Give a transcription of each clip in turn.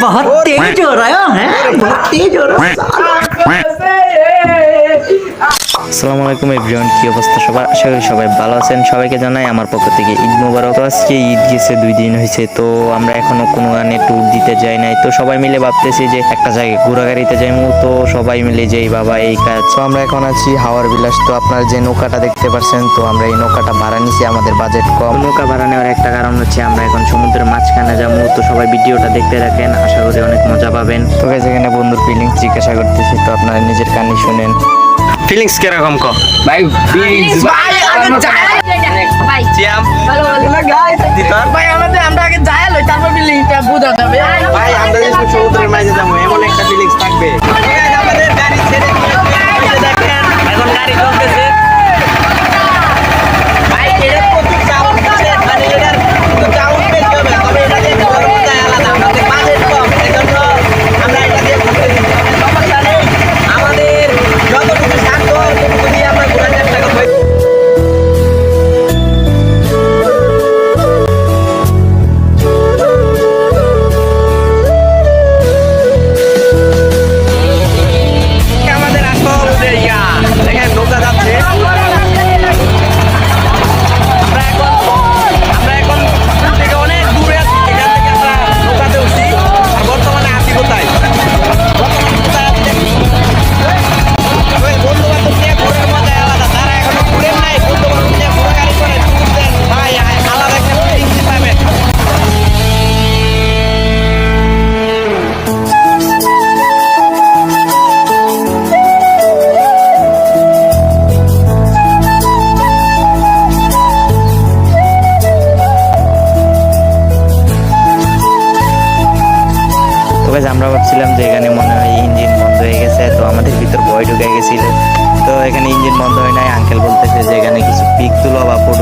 बहुत तेज हो रहा है बहुत तेज हो रहा है। আসসালামু আলাইকুম এভরিওয়ান, কি অবস্থা সবার? আশা করি সবাই ভালো আছেন। সবাইকে জানাই আমার পক্ষ থেকে ঈদ মুবারক। আজকে ঈদ গেছে, দুই দিন হয়েছে, তো আমরা এখনও কোনো গানে ট্যুর দিতে যাই নাই। তো সবাই মিলে ভাবতেছি যে একটা জায়গায় ঘোরাগাড়িতে যাইমু। তো সবাই মিলে যেই বাবা, এই কাজ। তো আমরা এখন আছি হাওয়ার বিলাস। তো আপনার যে নৌকাটা দেখতে পাচ্ছেন তো আমরা এই নৌকাটা ভাড়া নিছি, আমাদের বাজেট কম। নৌকা ভাড়া নেওয়ার একটা কারণ হচ্ছে আমরা এখন সমুদ্রের মাঝখানে যাব। তো সবাই ভিডিওটা দেখতে রাখেন আশা করি অনেক মজা পাবেন। তো এখানে বন্ধুর ফিলিংস জিজ্ঞাসা করতেছি, তো আপনারা নিজের কানে শুনেন। ফিলিংস কীরকম কো? ভাই ফিলিংস ভাই আমি যাই ভাই চিয়াম ভালো ভালো। দিতার ভাই আমাদের আমরা আগে যাই লই তারপর ফিলিংসটা বুঝা যাবে। ভাই আমরা যে সমুদ্রের মাঝে যাব এমন একটা ফিলিংস থাকবে। আমাদের গাড়ি ছেড়ে দেখেন। এখন গাড়ি চলতেছে।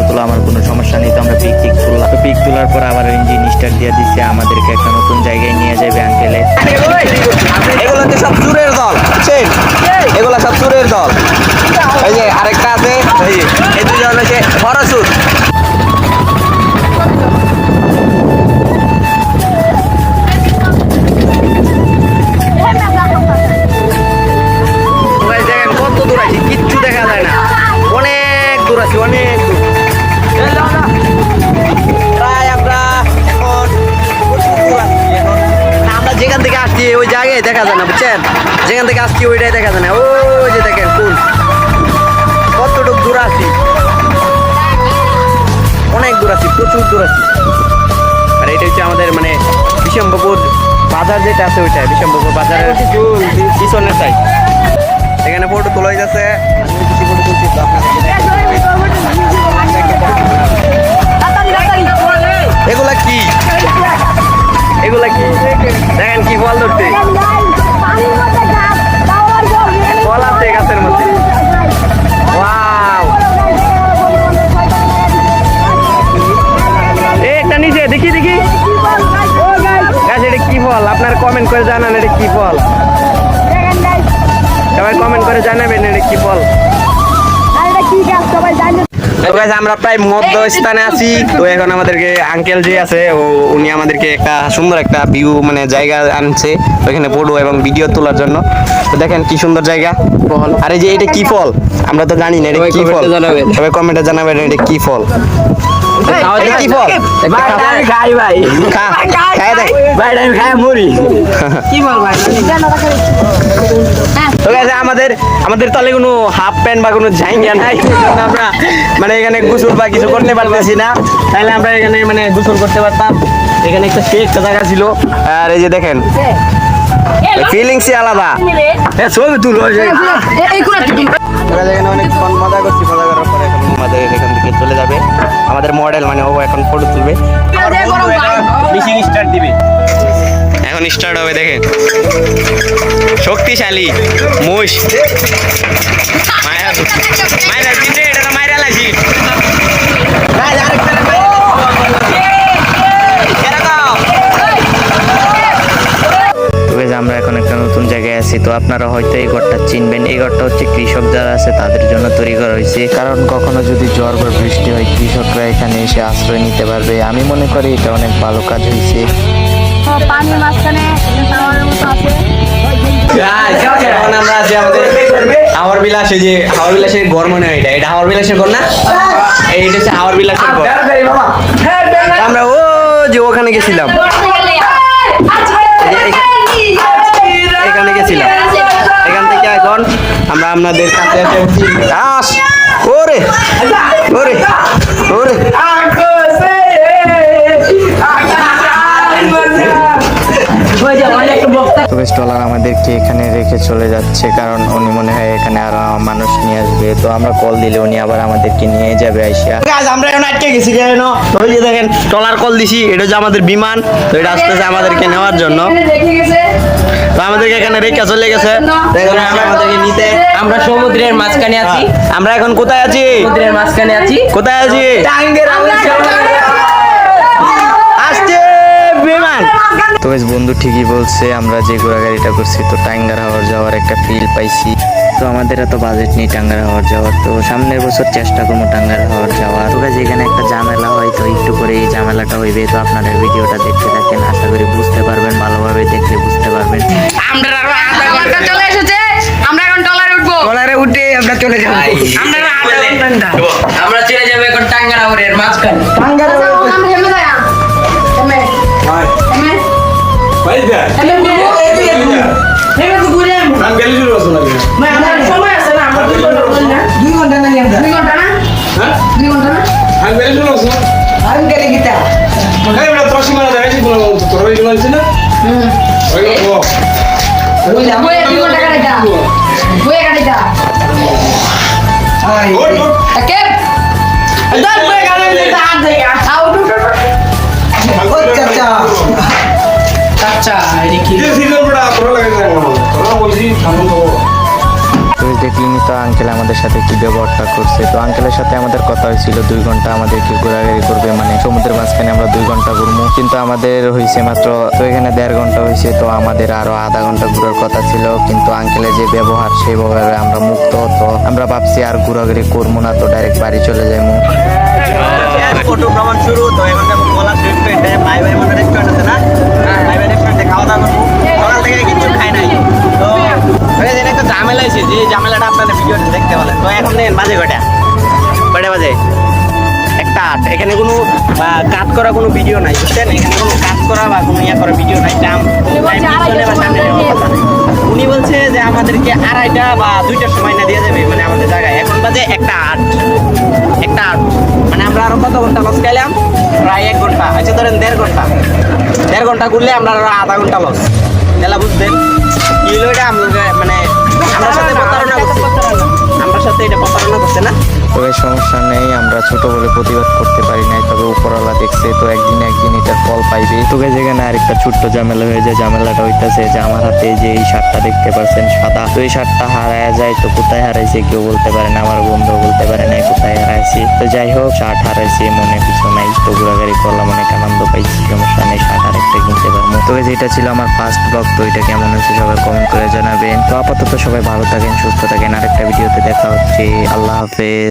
তুলো আমার কোনো সমস্যা নেই তো আমরা পিক টিক তুললাম। তো পিক তোলার পর আবার ইঞ্জিন স্টার্ট দিয়ে দিচ্ছে আমাদেরকে একটা নতুন জায়গায় নিয়ে যাবে আঙ্কেলে এগুলো তো সব চুরের দল? এগুলো সব চুরের দল? এই যে আরেকটা আছে এই এই দুজন হচ্ছে ফরাসুর যেখান থেকে আসছি ওইটাই দেখা যায় না। ওই যে দেখেন কোন কতটুকু দূর আছি? অনেক দূর আছি প্রচুর দূর আছি। আর এটা হচ্ছে আমাদের মানে বিশম্বপুর বাজার যেটা আছে ওইটা বিশম্বপুর বাজারের পিছনের সাইড এখানে ফটো তোলা যাচ্ছে ফটো তুলছি। এগুলা কি? এগুলা কি? দেখেন কি ফল ধরছে। আপনার কমেন্ট করে জানান এটা কি ফল। সবাই কমেন্ট করে জানাবেন এটা কি ফল। তো আমরা প্রায় মধ্য স্থানে আছি। তো এখন আমাদেরকে আঙ্কেল যে আছে ও উনি আমাদেরকে একটা সুন্দর একটা ভিউ মানে জায়গা আনছে ওইখানে ফটো এবং ভিডিও তোলার জন্য। তো দেখেন কি সুন্দর জায়গা। আর এই যে এটা কি ফল? আমরা তো জানি না এটা কি ফল? সবাই কমেন্টে জানাবেন এটা কি ফল? কি ফল? খাই ভাই খা খায় দেখ। ভাই আমি খাই মরি কি বল ভাই? আমাদের আমাদের তলে কোনো হাফ প্যান্ট বা কোনো জায়গা নাই। আমরা মানে এখানে গোসল বা কিছু করতে পারতেছি না। তাহলে আমরা এখানে মানে গোসল করতে পারতাম। এখানে একটা সে একটা জায়গা ছিল। আর এই যে দেখেন ফিলিংসই আলাদা। হ্যাঁ ছবি তুলো এখানে অনেকক্ষণ মজা করছি মজা করার পরে এখন আমাদের এখান থেকে চলে যাবে। আমাদের মডেল মানে ও এখন ফটো তুলবে। মিশিং দিবে। এখন স্টার্ট হবে, দেখেন। শক্তিশালী মায়ের আমরা এখন একটা নতুন জায়গায় আছি, তো আপনারা হয়তো এই ঘরটা চিনবেন। এই ঘরটা হচ্ছে কৃষক যারা আছে, তাদের জন্য তৈরি করা হয়েছে। কারণ কখনো যদি ঝড় বা বৃষ্টি হয়, কৃষকরা এখানে এসে আশ্রয় নিতে পারবে। আমি মনে করি এটা অনেক ভালো কাজ হয়েছে। পানির মাঝখানে টাওয়ারের মতো আছে। হাওয়ার বিলাস এই যে হাওয়ার বিলাসের ঘর মনে হয় এটা। এটা হাওয়ার বিলাসের ঘর না? এইটা হচ্ছে হাওয়ার বিলাসের ঘর। আমরা ও যে ওখানে গেছিলাম। এখানে গেছিলাম। এখান থেকে এখন আমরা আপনাদের কাছে আস। ওরে। ওরে ওরে। তবে স্টলার আমাদেরকে এখানে রেখে চলে যাচ্ছে কারণ উনি মনে হয় এখানে আরও মানুষ নিয়ে আসবে। তো আমরা কল দিলে উনি আবার আমাদেরকে নিয়ে যাবে আইসা। গাছ আমরা এখন আটকে গেছি কেন? ওই যে দেখেন টলার কল দিছি এটা যে আমাদের বিমান তো এটা আসতেছে আমাদেরকে নেওয়ার জন্য। তো আমাদেরকে এখানে রেখে চলে গেছে। আমরা আমাদেরকে নিতে আমরা সমুদ্রের মাঝখানে আছি। আমরা এখন কোথায় আছি? সমুদ্রের মাঝখানে আছি। কোথায় আছি? আসছে বিমান বেশ বন্ধু ঠিকই বলছে আমরা যে ঘোরাগাড়িটা করছি তো টাঙ্গার হাওয়ার যাওয়ার একটা ফিল পাইছি। তো আমাদের এত বাজেট নেই টাঙ্গার হাওয়ার যাওয়ার তো সামনের বছর চেষ্টা করব টাঙ্গার হাওয়ার যাওয়ার। তো guys, এখানে একটা ঝামেলা হয় তো একটু করে এই ঝামেলাটা হইবে তো আপনারা ভিডিওটা দেখতে থাকেন আশা করি বুঝতে পারবেন ভালোভাবে দেখলে বুঝতে পারবেন। আমরা আধা ঘণ্টা চলে এসেছে আমরা এখন ডলারে উঠবো। ডলারে উঠে আমরা চলে যাব। আমরা আধা ঘণ্টা। আমরা চলে যাব এখন টাঙ্গারাউরের মাঝখানে। আচ্ছা, হেমে ঘুরবো। হেমে তো ঘুরে আসব। আমার সময় আছে না, আমার দুই ঘণ্টা বলি না। দুই ঘণ্টা না? দুই ঘণ্টা না? বইয়ে দুই ঘণ্টা কাটাইতা। বইয়ে কাটাইতা। একে? দশ বইয়ে কাটাইতা, হাত জায়গা। আউ, উঠ, উঠ, উঠ। আচ্ছা এটা কি তো দেখলিনি তো আঙ্কেল আমাদের সাথে কি ব্যবহারটা করছে তো আঙ্কেলের সাথে আমাদের কথা হয়েছিল দুই ঘণ্টা আমাদেরকে ঘোরাঘুরি করবে মানে সমুদ্রের মাঝখানে আমরা দুই ঘণ্টা ঘুরবো কিন্তু আমাদের হয়েছে মাত্র তো এখানে দেড় ঘণ্টা হয়েছে তো আমাদের আরও আধা ঘণ্টা ঘুরার কথা ছিল কিন্তু আঙ্কেলের যে ব্যবহার সেই ব্যবহারে আমরা মুক্ত তো আমরা ভাবছি আর ঘোরাঘুরি করব না তো ডাইরেক্ট বাড়ি চলে যাব ফটো ভ্রমণ শুরু তো এখন কলা ভাই ভাই মনে রেস্টুরেন্ট আছে না খাওয়া খাই নাই তো যে একটা ঝামেলা হয়েছে যে ঝামেলাটা আপনাদের ভিডিওতে দেখতে বলে তো এখন দেখেন বাজে কটা কটা বাজে আট এখানে কোনো কাট করা কোনো ভিডিও নাই বুঝছেন? এখানে কোনো কাট করা বা কোনো ইয়া করা ভিডিও নাই। নাই। উনি বলছে যে আমাদেরকে আড়াইটা বা দুইটার সময় না দিয়ে যাবে মানে আমাদের জায়গায়। এখন বাজে একটা আট। একটা আট। মানে আমরা আরও কত ঘণ্টা লস খাইলাম? প্রায় এক ঘণ্টা। আচ্ছা ধরেন দেড় ঘণ্টা। দেড় ঘণ্টা ঘুরলে আমরা আরও আধা ঘণ্টা লস তাহলে বুঝবেন। কি হলো এটা? আমরা মানে আমরা সাথে প্রতারণা করছে। আমরা সাথে এটা প্রতারণা করছে না? তবে সমস্যা নেই। ছোট বলে প্রতিবাদ করতে পারি নাই, তবে উপরওয়ালা দেখছে, তো একদিন একদিন এটার ফল পাইবে। তোকে যেখানে আরেকটা ছোট্ট ঝামেলা হয়ে যায়, ঝামেলাটা হইতেছে যে আমার হাতে যে এই শার্টটা দেখতে পাচ্ছেন সাদা। তো এই শার্টটা হারায় যায়, তো কোথায় হারাইছে কেউ বলতে পারে না, আমার বন্ধু বলতে পারে না কোথায় হারাইছে। তো যাই হোক, শার্ট হারাইছে, মনে কিছু নাই। তো ঘোরাঘুরি করলাম, অনেক আনন্দ পাইছি, সমস্যা নেই, শার্ট আরেকটা কিনতে পারব। তো যেটা ছিল আমার ফার্স্ট ব্লগ তো এটা কেমন হয়েছে সবাই কমেন্ট করে জানাবেন। তো আপাতত সবাই ভালো থাকেন, সুস্থ থাকেন। আরেকটা ভিডিওতে দেখা হচ্ছে। আল্লাহ হাফেজ।